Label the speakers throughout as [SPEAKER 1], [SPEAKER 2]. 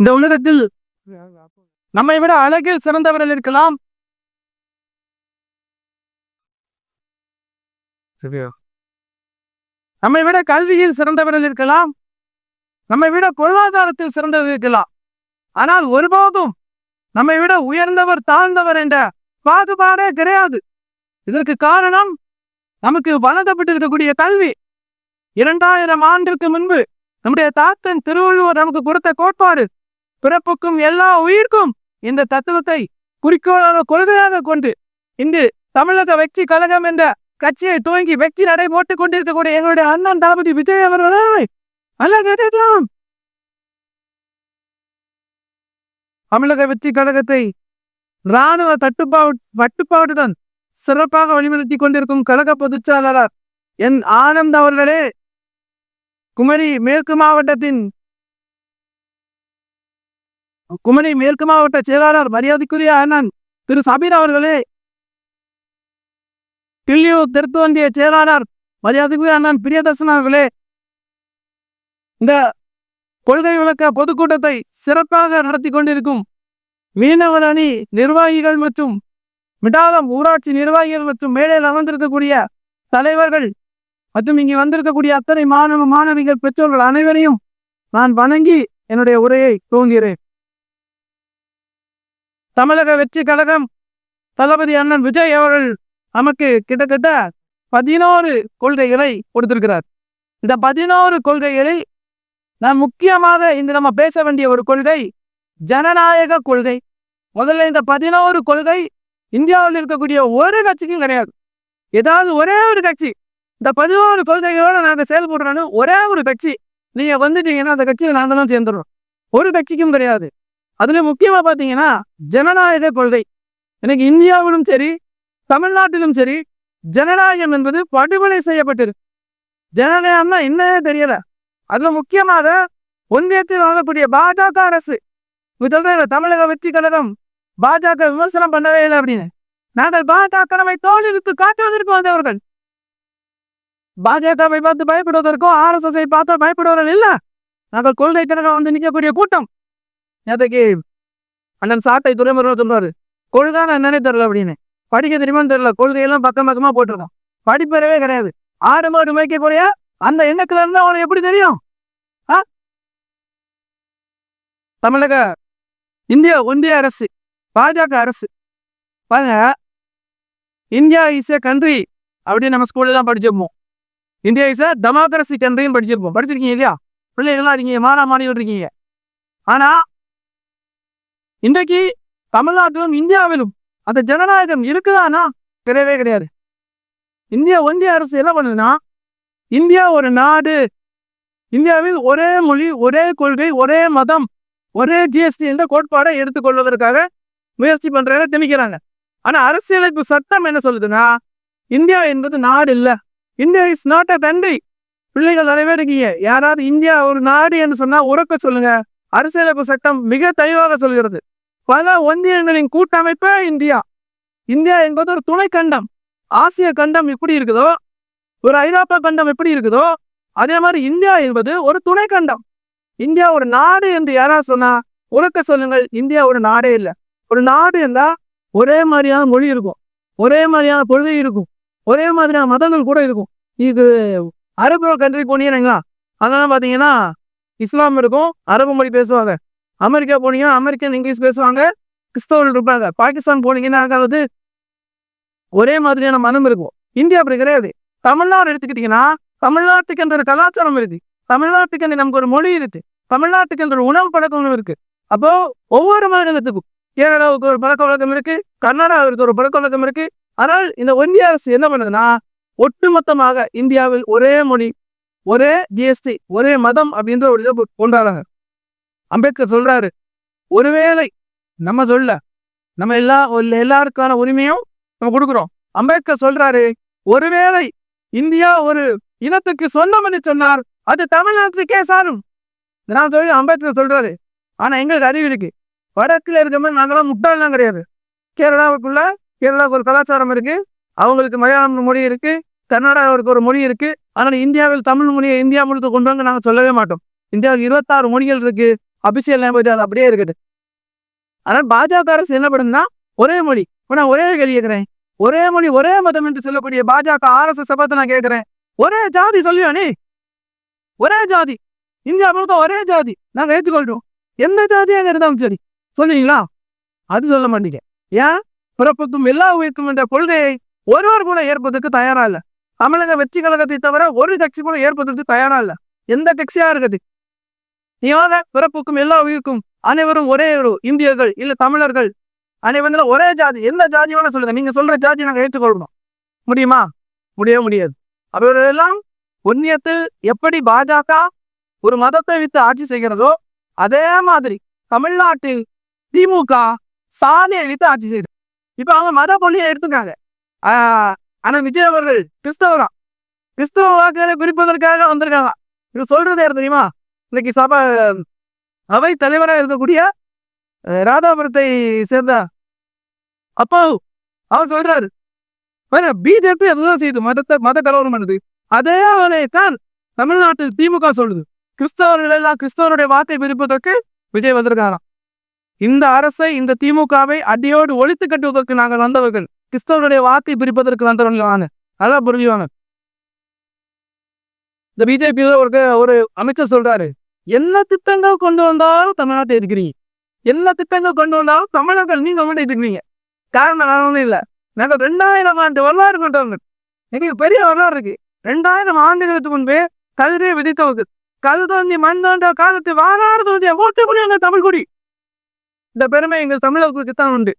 [SPEAKER 1] இந்த உலகத்தில் நம்மை விட அழகில் சிறந்தவர்கள் இருக்கலாம். நம்மை விட கல்வியில் சிறந்தவர்கள் இருக்கலாம். நம்மை விட பொருளாதாரத்தில் சிறந்தவர் இருக்கலாம். ஆனால் ஒருபோதும் நம்மை விட உயர்ந்தவர் தாழ்ந்தவர் என்ற பாகுபாடே கிடையாது. இதற்கு காரணம் நமக்கு வழங்கப்பட்டிருக்கக்கூடிய கல்வி. இரண்டாயிரம் ஆண்டிற்கு முன்பு நம்முடைய தாத்தன் திருவள்ளுவர் நமக்கு கொடுத்த கோட்பாடு பிறப்புக்கும் எல்லா உயிர்க்கும் இந்த தத்துவத்தை குறிக்கோளான கொள்கையாக கொண்டு இன்று தமிழக வெற்றி கழகம் என்ற கட்சியை துவங்கி வெற்றி நடை போட்டுக் கொண்டிருக்கக்கூடிய எங்களுடைய அண்ணன் தளபதி விஜய் அவர்களை அல்ல தமிழக வெற்றி கழகத்தை இராணுவ தட்டுப்பாடு வட்டுப்பாட்டுடன் சிறப்பாக வழிநடத்தி கொண்டிருக்கும் கழக பொதுச்சாளர் என் ஆனந்த் அவர்களே குமரி மேற்கு மாவட்டத்தின் குமரி மேற்கு மாவட்ட செயலாளர் மரியாதைக்குரிய அண்ணன் திரு சபீர் அவர்களே. கிள்ளியூர் தெற்கு ஒன்றிய செயலாளர் மரியாதைக்குரிய அண்ணன் பிரியதர்சன் அவர்களே. இந்த கொள்கை விளக்க பொதுக்கூட்டத்தை சிறப்பாக நடத்தி கொண்டிருக்கும் மீனவர் அணி நிர்வாகிகள் மற்றும் மிடாலம் ஊராட்சி நிர்வாகிகள் மற்றும் மேடையில் அமர்ந்திருக்கக்கூடிய தலைவர்கள் மற்றும் இங்கே வந்திருக்கக்கூடிய அத்தனை மாணவ மாணவிகள் பெற்றோர்கள் அனைவரையும் நான் வணங்கி என்னுடைய உரையை துவங்குகிறேன். தமிழக வெற்றி கழகம் தளபதி அண்ணன் விஜய் அவர்கள் நமக்கு கிட்டத்தட்ட பதினோரு கொள்கைகளை கொடுத்திருக்கிறார். இந்த பதினோரு கொள்கைகளை நான் முக்கியமாக இன்று நம்ம பேச வேண்டிய ஒரு கொள்கை ஜனநாயக கொள்கை. முதல்ல இந்த பதினோரு கொள்கை இந்தியாவில் இருக்கக்கூடிய ஒரு கட்சிக்கும் கிடையாது. ஏதாவது ஒரே ஒரு கட்சி. இந்த பதினோரு கொள்கைகளோட நாங்கள் செயல்படுறோன்னு ஒரே ஒரு கட்சி. நீங்கள் வந்துட்டீங்கன்னா அந்த கட்சியில் நாங்களும் சேர்ந்துடுறோம். ஒரு கட்சிக்கும் கிடையாது. அதுல முக்கியமா பாத்தீங்கன்னா ஜனநாயக கொள்கை. எனக்கு இந்தியாவிலும் சரி தமிழ்நாட்டிலும் சரி ஜனநாயகம் என்பது படுகொலை செய்யப்பட்டது. ஜனநாயகம்னா என்னன்னே தெரியல. அதுல முக்கியமாக ஒன்றியத்தில் வாங்கக்கூடிய பாஜக அரசு. இப்ப சொல்றேன் தமிழக வெற்றி கழகம் பாஜக விமர்சனம் பண்ணவே இல்லை அப்படின்னு. நாங்கள் பாஜகவை தோழிற்கு காட்டுவதற்கு வந்தவர்கள். பாஜகவை பார்த்து பயப்படுவதற்கோ ஆர்எஸ்எஸ்ஐ பார்த்து பயப்படுவர்கள் இல்லை. நாங்கள் கொள்கை கழகம் வந்து நிற்கக்கூடிய கூட்டம். நேற்றுக்கு அண்ணன் சாட்டை துறைமுருகன் சொல்றாரு. கொள்கை என்னன்னே தெரில அப்படின்னு. படிக்க தெரியுமான்னு தெரியல. கொள்கையெல்லாம் பக்கம் பக்கமா போட்டிருக்கோம். படிப்பறவே கிடையாது. ஆடு மாடு மேய்க்கக்கூடிய அந்த எண்ணத்துல இருந்தா அவனுக்கு எப்படி தெரியும்? ஆ? தமிழக இந்திய ஒன்றிய அரசு பாஜக அரசு. பாருங்க. இந்தியா இஸ் ஏ கண்ட்ரி அப்படின்னு நம்ம ஸ்கூல்ல எல்லாம் படிச்சிருப்போம். இந்தியா இஸ் ஏ டெமோக்ரஸி கண்ட்ரின்னு படிச்சிருப்போம். படிச்சிருக்கீங்க இல்லையா? பிள்ளைகள்லாம் இருக்கீங்க. மாறா மாறி விட்டுருக்கீங்க ஆனா இன்றைக்கு தமிழ்நாட்டிலும் இந்தியாவிலும் அந்த ஜனநாயகம் இருக்குதானா? கிடையவே கிடையாது. இந்தியா ஒன்றிய அரசு என்ன பண்ணுதுன்னா இந்தியா ஒரு நாடு. இந்தியாவில் ஒரே மொழி ஒரே கொள்கை ஒரே மதம் ஒரே ஜிஎஸ்டி என்ற கோட்பாடை எடுத்துக்கொள்வதற்காக முயற்சி பண்றத திணிக்கிறாங்க. ஆனா அரசியலமைப்பு சட்டம் என்ன சொல்லுதுன்னா இந்தியா என்பது நாடு இல்லை. India is not a country பிள்ளைகள் நிறைய பேர் இருக்கீங்க யாராவது இந்தியா ஒரு நாடு என்று சொன்னா உறக்க சொல்லுங்க. அரசியலமைப்பு சட்டம் மிக தெளிவாக சொல்கிறது. பல ஒன்றியங்களின் கூட்டமைப்பே இந்தியா. இந்தியா என்பது ஒரு துணை கண்டம். ஆசிய கண்டம் எப்படி இருக்குதோ ஒரு ஐரோப்பா கண்டம் எப்படி இருக்குதோ அதே மாதிரி இந்தியா என்பது ஒரு துணை கண்டம். இந்தியா ஒரு நாடு என்று யாராவது சொன்னா உறக்க சொல்லுங்கள் இந்தியா ஒரு நாடே இல்லை. ஒரு நாடு என்றா ஒரே மாதிரியான மொழி இருக்கும். ஒரே மாதிரியான பொழுது இருக்கும். ஒரே மாதிரியான மதங்கள் கூட இருக்கும். இது அரபு கண்ட்ரி போனீங்கன்னா அதெல்லாம் பார்த்தீங்கன்னா இஸ்லாம் இருக்கும் அரபு மொழி பேசுவாங்க. அமெரிக்கா போனீங்கன்னா அமெரிக்கன் இங்கிலீஷ் பேசுவாங்க கிறிஸ்தவர்கள் இருப்பாங்க. பாகிஸ்தான் போனீங்கன்னா அதாவது ஒரே மாதிரியான மனம் இருக்கும். இந்தியா அப்படி கிடையாது. தமிழ்நாடு எடுத்துக்கிட்டீங்கன்னா தமிழ்நாட்டுக்கு என்ற ஒரு கலாச்சாரம் இருக்கு. தமிழ்நாட்டுக்கு என்று நமக்கு ஒரு மொழி இருக்கு. தமிழ்நாட்டுக்கு என்ற ஒரு உணவு பழக்கம் இருக்கு. அப்போ ஒவ்வொரு மாநிலத்துக்கும் கேரளாவுக்கு ஒரு பழக்க வழக்கம் இருக்கு கர்நாடகாவிற்கு ஒரு பழக்க வழக்கம் இருக்கு. ஆனால் இந்த ஒன்றிய அரசு என்ன பண்ணுதுன்னா ஒட்டுமொத்தமாக இந்தியாவில் ஒரே மொழி ஒரே ஜிஎஸ்டி ஒரே மதம் அப்படின்ற ஒரு இதை கொண்டாடுறாங்க. அம்பேத்கர் சொல்றாரு ஒருவேளை நம்ம சொல்ல நம்ம எல்லா எல்லாருக்கான உரிமையும் நம்ம கொடுக்குறோம். அம்பேத்கர் சொல்றாரு ஒருவேளை இந்தியா ஒரு இனத்துக்கு சொந்தம் என்று சொன்னார் அது தமிழ்நாட்டுக்கே சாரும்? நான் சொல்லி அம்பேத்கர் சொல்றாரு. ஆனா எங்களுக்கு அறிவு இருக்கு. வடக்குல இருக்க மாதிரி நாங்களாம் முட்டாள்லாம் கிடையாது. கேரளாவுக்குள்ள கேரளாவுக்கு ஒரு கலாச்சாரம் இருக்கு. அவங்களுக்கு மலையாளம் மொழி இருக்கு. கர்நாடகாவுக்கு ஒரு மொழி இருக்கு. ஆனால் இந்தியாவில் தமிழ் மொழியை இந்தியா மொழித்து கொண்டு வந்து நாங்கள் சொல்லவே மாட்டோம். இந்தியாவில் இருபத்தாறு மொழிகள் இருக்கு. அபிஷியல் லாங்குவேஜ் அது அப்படியே இருக்குது. ஆனால் பாஜக அரசு என்ன பண்ணுதுன்னா ஒரே மொழி. இப்போ நான் ஒரே கேள்வி கேட்குறேன். ஒரே மொழி ஒரே மதம் என்று சொல்லக்கூடிய பாஜக ஆர்எஸ்எஸ் சபத்தை நான் கேட்குறேன். ஒரே ஜாதி சொல்லுவானே ஒரே ஜாதி. இந்தியா முழுக்க ஒரே ஜாதி. நாங்கள் ஏற்றுக்கொள்கிறோம் எந்த ஜாதியாக இருந்தாலும் சரி. சொல்லுவீங்களா அது சொல்ல மாட்டீங்க. ஏன்? பிறப்புக்கும் எல்லா உயிர்க்கும் என்ற கொள்கையை ஒருவர் கூட ஏற்பதற்கு தயாரா இல்லை. தமிழக வெற்றி கழகத்தை தவிர ஒரு கட்சி கூட ஏற்பதற்கு தயாரா இல்ல. எந்த கட்சியா இருக்குது நீங்க பிறப்புக்கும் எல்லா உயிருக்கும் அனைவரும் ஒரே ஒரு இந்தியர்கள் இல்ல தமிழர்கள். அனைவரும் ஒரே ஜாதி. எந்த ஜாதி வேணா சொல்லுங்க. நீங்க சொல்ற ஜாதி நாங்க ஏற்றுக்கொள்ளணும் முடியுமா? முடியவே முடியாது. அவர்களெல்லாம் ஒன்னியத்தில் எப்படி பாஜக ஒரு மதத்தை வித்து ஆட்சி செய்கிறதோ அதே மாதிரி தமிழ்நாட்டில் திமுக சாதியை வித்து ஆட்சி செய்யுது இப்ப அவங்க மத கொள்கையை எடுத்துக்காங்க. ஆஹ் ஆனா விஜய் அவர்கள் கிறிஸ்தவரா? கிறிஸ்தவ வாக்குகளை பிரிப்பதற்காக வந்திருக்காங்க. இது சொல்றது யார் தெரியுமா? இன்னைக்கு சபா அவை தலைவராக இருக்கக்கூடிய ராதாபுரத்தை சேர்ந்த அப்போ அவர் சொல்றாரு வேற பிஜேபி அதுதான் செய்யுது மதத்தை மத கலவரம் பண்ணுது. அதே தான் தமிழ்நாட்டில் திமுக சொல்லுது. கிறிஸ்தவர்கள் எல்லாம் கிறிஸ்தவருடைய வாக்கை பிரிப்பதற்கு விஜய் வந்திருக்காராம். இந்த அரசை இந்த திமுகவை அடியோடு ஒழித்து கட்டுவதற்கு நாங்கள் வந்தவர்கள். கிறிஸ்தவனுடைய வாக்கை பிரிப்பதற்கு வந்தவர்கள் வாங்க நல்லா புரிஞ்சுவாங்க இந்த பிஜேபி ஒரு ஒரு அமைச்சர் சொல்றாரு என்ன திட்டங்கள் கொண்டு வந்தாலும் தமிழ்நாட்டை இருக்கிறீங்க என்ன திட்டங்கள் கொண்டு வந்தாலும் தமிழர்கள் நீங்க மட்டும் இருக்கிறீங்க காரணம் நான் ஒன்றும் இல்லை. நாங்கள் ரெண்டாயிரம் ஆண்டு வரலாறு கொண்டு வந்தேன் எங்களுக்கு பெரிய வரலாறு இருக்கு. ரெண்டாயிரம் ஆண்டுகளுக்கு முன்பே கதிரே விதித்தவங்க. கது தோன்றி மண் தோன்ற காலத்து வாராறு தோன்றிய ஓட்டக்கூடிய தமிழ் குடி. இந்த பெருமை எங்கள் தமிழர்களுக்கு தான் உண்டு.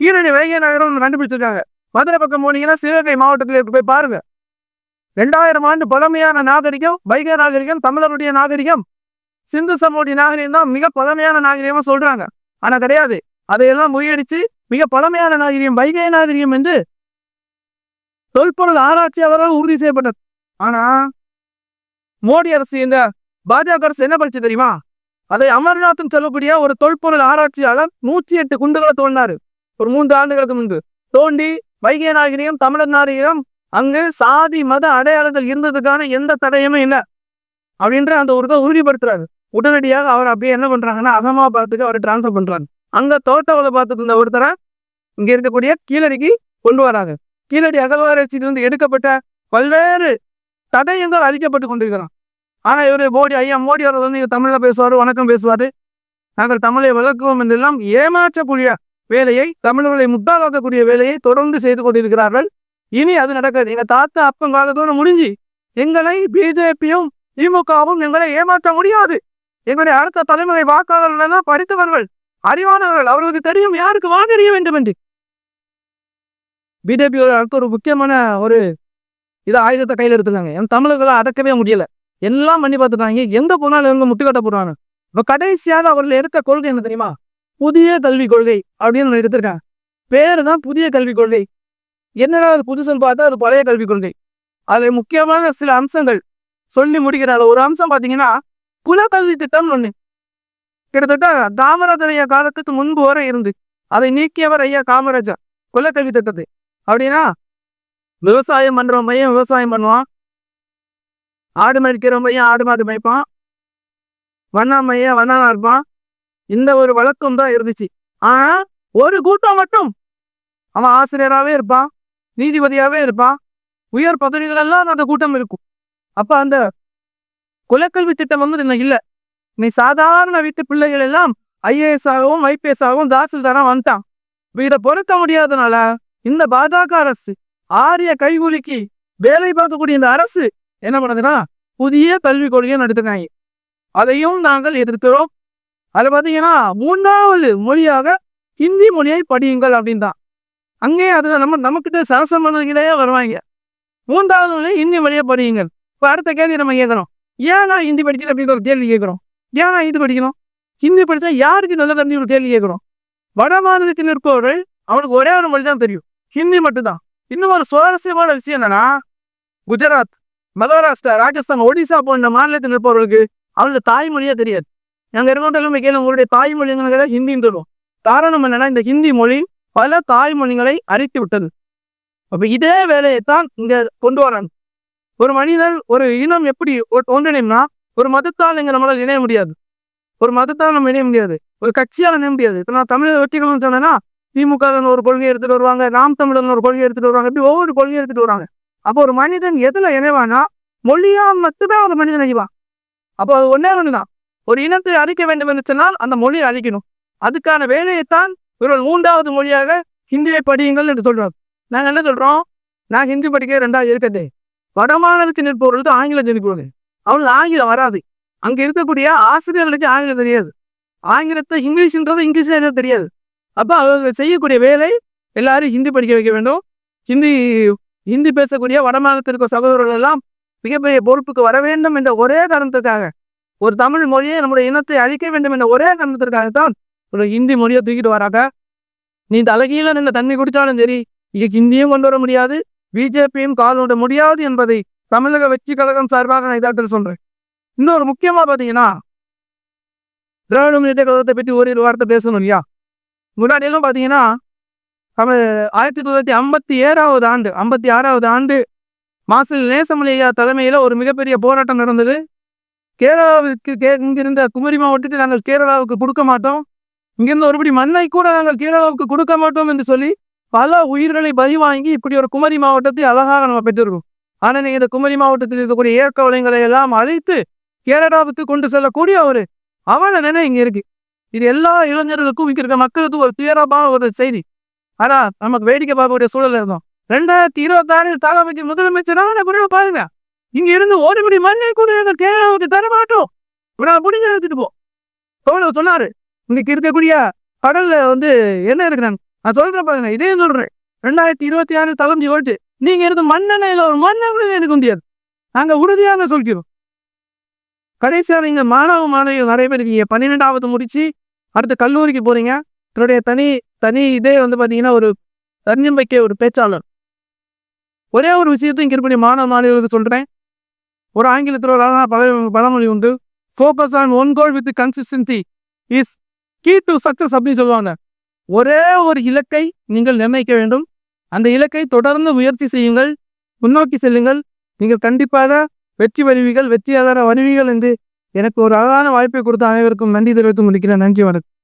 [SPEAKER 1] கீழடி வைகை நகரம் கண்டுபிடிச்சிருக்காங்க. மதுரை பக்கம் போனீங்கன்னா சிவகங்கை மாவட்டத்தில் போய் பாருங்க. ரெண்டாயிரம் ஆண்டு பழமையான நாகரிகம் வைகை நாகரிகம் தமிழருடைய நாகரிகம் சிந்து சமோடி நாகரிகம் தான் மிக பழமையான நாகரிகமா சொல்றாங்க. ஆனா கிடையாது. அதையெல்லாம் முறியடிச்சு மிக பழமையான நாகரிகம் வைகை நாகரிகம் என்று தொல்பொருள் ஆராய்ச்சியாளரால் உறுதி செய்யப்பட்டது. ஆனா மோடி அரசு இந்த பாஜக அரசு என்ன படிச்சு தெரியுமா? அதை அமர்நாத்னு சொல்லக்கூடிய ஒரு தொல்பொருள் ஆராய்ச்சியாளர் நூற்றி எட்டு குண்டுகளை தோண்டினாரு. ஒரு மூன்று ஆண்டுகளுக்கு முன்பு. தோண்டி வைகை நாகரிகம் தமிழர் நாகரிகம் அங்கு சாதி மத அடையாளங்கள் இருந்ததுக்கான எந்த தடையுமே இல்லை. அப்படின்ற அந்த ஒரு இதை உறுதிப்படுத்துறாரு. உடனடியாக அவர் அப்படியே என்ன பண்றாங்கன்னா அகமாபாத்துக்கு அவரை டிரான்ஸ்ஃபர் பண்றாங்க அங்க தோட்டவளை பார்த்துட்டு இருந்த ஒருத்தரை இங்க இருக்கக்கூடிய கீழடிக்கு கொண்டு வராங்க. கீழடி அகழ்வாராய்ச்சியிலிருந்து எடுக்கப்பட்ட பல்வேறு தடயங்கள் அழிக்கப்பட்டு கொண்டிருக்கிறான். ஆனா இவரு மோடி ஐயா மோடி அவர் வந்து இங்க தமிழ்ல பேசுவார் வணக்கம் பேசுவார். நாங்கள் தமிழை வளர்க்குவோம் என்றெல்லாம் ஏமாற்றக்கூடிய வேலையை தமிழர்களை முட்டாளாக்கக்கூடிய வேலையை தொடர்ந்து செய்து கொண்டிருக்கிறார்கள். இனி அது நடக்காது. எங்க தாத்தா அப்பங்காலத்தோடு முடிஞ்சு எங்களை பிஜேபியும் திமுகவும் எங்களை ஏமாற்ற முடியாது. எங்களுடைய அடுத்த தலைமுறை வாக்காளர்கள் எல்லாம் படித்தவர்கள் அறிவானவர்கள் அவர்களுக்கு தெரியும் யாருக்கு வாங்கறிய வேண்டும் என்று. பிஜேபி அடுத்த ஒரு முக்கியமான ஒரு இதை ஆயுதத்தை கையில் எடுத்துருக்காங்க. என் தமிழர்களை அடக்கவே முடியல. எல்லாம் பண்ணி பார்த்துட்டாங்க. எங்க போனாலும் இவங்க முட்டுக்கட்ட போடுறாங்க இப்போ கடைசியாக அவர்கள் எடுத்த கொள்கை என்ன தெரியுமா? புதிய கல்விக் கொள்கை அப்படின்னு ஒண்ணு எடுத்திருக்காங்க. பேர் தான் புதிய கல்விக் கொள்கை. என்னடா அது புதுசுன்னு பார்த்தா அது பழைய கல்விக் கொள்கை. அதில் முக்கியமான சில அம்சங்கள் சொல்லி முடிக்கிறாங்க ஒரு அம்சம் பார்த்தீங்கன்னா குலக்கல்வி திட்டம் ஒண்ணு. கிட்டத்தட்ட காமராஜர் ஐயா காலத்துக்கு முன்பு வரை இருந்து அதை நீக்கியவர் ஐயா காமராஜர் குலக்கல்வி திட்டத்தை. அப்படின்னா விவசாயம் பண்ணுற பையன் விவசாயம் பண்ணுவான். ஆடு மேய்க்கிற மையம் ஆடு மாடு மேய்ப்பான். வண்ணா மையன் வண்ணானா இருப்பான். இந்த ஒரு வழக்கம் தான் இருந்துச்சு. ஆனா ஒரு கூட்டம் மட்டும். அவன் ஆசிரியராகவே இருப்பான் நீதிபதியாகவே இருப்பான். உயர் பதவிகள் எல்லாம் அந்த கூட்டம் இருக்கும். அப்ப அந்த குலக்கல்வி திட்டம் வந்து இன்னும் இல்லை. நீ சாதாரண வீட்டு பிள்ளைகள் எல்லாம் ஐஏஎஸ் ஆகவும் ஐபிஎஸ் ஆகவும் தாசில்தாரா வந்துட்டான். இதை பொருத்த முடியாதனால இந்த பாஜக அரசு ஆரிய கைகூலிக்கு வேலை பார்க்கக்கூடிய இந்த அரசு என்ன பண்ணுதுன்னா புதிய கல்விக் கொள்கையை நடத்துனாங்க அதையும் நாங்கள் எதிர்க்கிறோம். அதில் பார்த்தீங்கன்னா மூன்றாவது மொழியாக ஹிந்தி மொழியை படியுங்கள் அப்படின்றான். அங்கேயே அது நம்ம நம்மக்கிட்ட சரசமனங்களே வருவாங்க. மூன்றாவது மொழி ஹிந்தி மொழியை படியுங்கள். இப்போ அடுத்த கேள்வி நம்ம கேட்குறோம் ஏன் நான் ஹிந்தி படிக்கல அப்படின்ற ஒரு கேள்வி கேட்குறோம் ஏன் நான் ஹிந்தி படிக்கணும். ஹிந்தி படித்தா யாருக்கு நல்ல தண்ணி ஒரு கேள்வி கேட்குறோம் வட மாநிலத்தில் இருப்பவர்கள் அவனுக்கு ஒரே ஒரு மொழி தான் தெரியும். ஹிந்தி மட்டும்தான். இன்னும் ஒரு சுவாரஸ்யமான விஷயம் என்னன்னா குஜராத் மகாராஷ்டிரா ராஜஸ்தான் ஒடிசா போன்ற மாநிலத்தில் இருப்பவர்களுக்கு அவனுக்கு தாய்மொழியே தெரியாது. நாங்கள் இருக்கட்டும் கேள்வி உங்களுடைய தாய்மொழிங்கிறது ஹிந்தின்னு சொல்லுவோம் காரணம் என்னன்னா இந்த ஹிந்தி மொழி பல தாய்மொழிகளை அரித்து விட்டது. அப்போ இதே வேலையை தான் இங்க கொண்டு வரணும் ஒரு மனிதன் ஒரு இனம் எப்படி ஒ- ஒன்றிணைம்னா ஒரு மதத்தால் இங்க நம்மளால் இணைய முடியாது. ஒரு மதத்தால் நம்ம இணைய முடியாது. ஒரு கட்சியால் இணைய முடியாது. இப்போ நான் தமிழக வெற்றிகளும் சொன்னேன்னா திமுக ஒரு கொள்கையை எடுத்துட்டு வருவாங்க நாம் தமிழர்னு ஒரு கொள்கையை எடுத்துட்டு வருவாங்க இப்படி ஒவ்வொரு கொள்கையை எடுத்துட்டு வருவாங்க அப்போ ஒரு மனிதன் எதில் இணைவானா மொழியா மட்டுமே ஒரு மனிதன் இணைவான். அப்போ அது ஒன்னே தான் ஒரு இனத்தை அழிக்க வேண்டும் என்று சொன்னால் அந்த மொழியை அழிக்கணும். அதுக்கான வேலையைத்தான் இவர்கள் மூன்றாவது மொழியாக ஹிந்தியை படியுங்கள் என்று சொல்றாங்க நாங்கள் என்ன சொல்றோம்? நான் ஹிந்தி படிக்க ரெண்டாவது இருக்கட்டே. வடமாநிலத்தில் நிற்பவர்களுக்கு ஆங்கிலம் சொல்லிக் கொடுங்க. அவங்களுக்கு ஆங்கிலம் வராது. அங்கே இருக்கக்கூடிய ஆசிரியர்களுக்கு ஆங்கிலம் தெரியாது. ஆங்கிலத்தை இங்கிலீஷ்ன்றது இங்கிலீஷே எனக்கு தெரியாது. அப்போ அவர்கள் செய்யக்கூடிய வேலை எல்லாரும் ஹிந்தி படிக்க வைக்க வேண்டும். ஹிந்தி ஹிந்தி பேசக்கூடிய வடமாநிலத்தில் இருக்க சகோதரர்கள் எல்லாம் மிகப்பெரிய பொறுப்புக்கு வர வேண்டும் என்ற ஒரே காரணத்துக்காக ஒரு தமிழ் மொழியை நம்முடைய இனத்தை அழிக்க வேண்டும் என்ற ஒரே காரணத்திற்காகத்தான் ஒரு ஹிந்தி மொழியை தூக்கிட்டு வராங்க. நீ தலகீழ நின்று தண்ணி குடித்தாலும் சரி இங்கே ஹிந்தியும் கொண்டு வர முடியாது பிஜேபியும் கால் விட முடியாது என்பதை தமிழக வெற்றி கழகம் சார்பாக நான் இதாட்டில் சொல்றேன். இன்னொரு முக்கியமா பாத்தீங்கன்னா திராவிட முன்னேற்ற கழகத்தை பற்றி ஒரு வார்த்தை பேசணும் இல்லையா? முன்னாடியெல்லாம் பார்த்தீங்கன்னா தமிழ் ஆயிரத்தி தொள்ளாயிரத்தி ஐம்பத்தி ஏழாவது ஆண்டு ஐம்பத்தி ஆறாவது ஆண்டு மாசில் நேசமலையா தலைமையில் ஒரு மிகப்பெரிய போராட்டம் நடந்தது. கேரளாவுக்கு கே இங்கிருந்த குமரி மாவட்டத்தை நாங்கள் கேரளாவுக்கு கொடுக்க மாட்டோம். இங்கிருந்து ஒருபடி மண்ணை கூட நாங்கள் கேரளாவுக்கு கொடுக்க மாட்டோம் என்று சொல்லி பல உயிர்களை பலி வாங்கி இப்படி ஒரு குமரி மாவட்டத்தை அழகாக நம்ம பெற்றிருக்கோம். ஆனால் நீங்கள் இந்த குமரி மாவட்டத்தில் இருக்கக்கூடிய இயற்கை வளங்களை எல்லாம் அழைத்து கேரளாவுக்கு கொண்டு செல்லக்கூடிய ஒரு அவன நினை இங்கே இருக்கு. இது எல்லா இளைஞர்களுக்கும் இங்கே இருக்க மக்களுக்கும் ஒரு துயரமான ஒரு செய்தி. ஆனால் நமக்கு வேடிக்கை பார்க்கக்கூடிய சூழல் இருந்தோம் ரெண்டாயிரத்தி இருபத்தாறில் தலைமைக்கு முதலமைச்சரான பிறகு பாருங்க இங்க இருந்து ஓடிபடி மண்ணை கூட எங்கள் கேரளாவுக்கு தர மாட்டோம் முடிஞ்ச எடுத்துட்டு போ. தோழர் சொன்னாரு. இன்னைக்கு இருக்கக்கூடிய கடல்ல வந்து என்ன இருக்கிறாங்க நான் சொல்றேன் பாருங்க இதே சொல்றேன். ரெண்டாயிரத்தி இருபத்தி ஆறு தகுந்தி ஓட்டு. நீங்க இருந்து மண்ணெண்ணெயில ஒரு மண்ணை கூட எடுக்க முடியாது. நாங்க உறுதியாக சொல்கிறோம். கடைசியாக நீங்க மாணவ மாணவிகள் நிறைய பேர் இருக்கீங்க. பன்னிரெண்டாவது முடிச்சு அடுத்து கல்லூரிக்கு போறீங்க. என்னுடைய தனி தனி இதே வந்து பார்த்தீங்கன்னா ஒரு தன்னம்பிக்கை ஒரு பேச்சாளர். ஒரே ஒரு விஷயத்தையும் இருக்கக்கூடிய மாணவ மாணவிகளுக்கு சொல்கிறேன் ஒரு ஆங்கிலத்தில் ஒரு அழகான பல பழமொழி உண்டு. Focus on one goal with consistency is key to success அப்படின்னு சொல்லுவாங்க. ஒரே ஒரு இலக்கை நீங்கள் நிர்ணயிக்க வேண்டும். அந்த இலக்கை தொடர்ந்து முயற்சி செய்யுங்கள். முன்னோக்கி செல்லுங்கள். நீங்கள் கண்டிப்பாக வெற்றி வருவீர்கள். வெற்றியாதார வருவீர்கள் என்று எனக்கு ஒரு அழகான வாய்ப்பை கொடுத்த அனைவருக்கும் நன்றி தெரிவித்து முடிக்கிறேன் நன்றி வணக்கம்.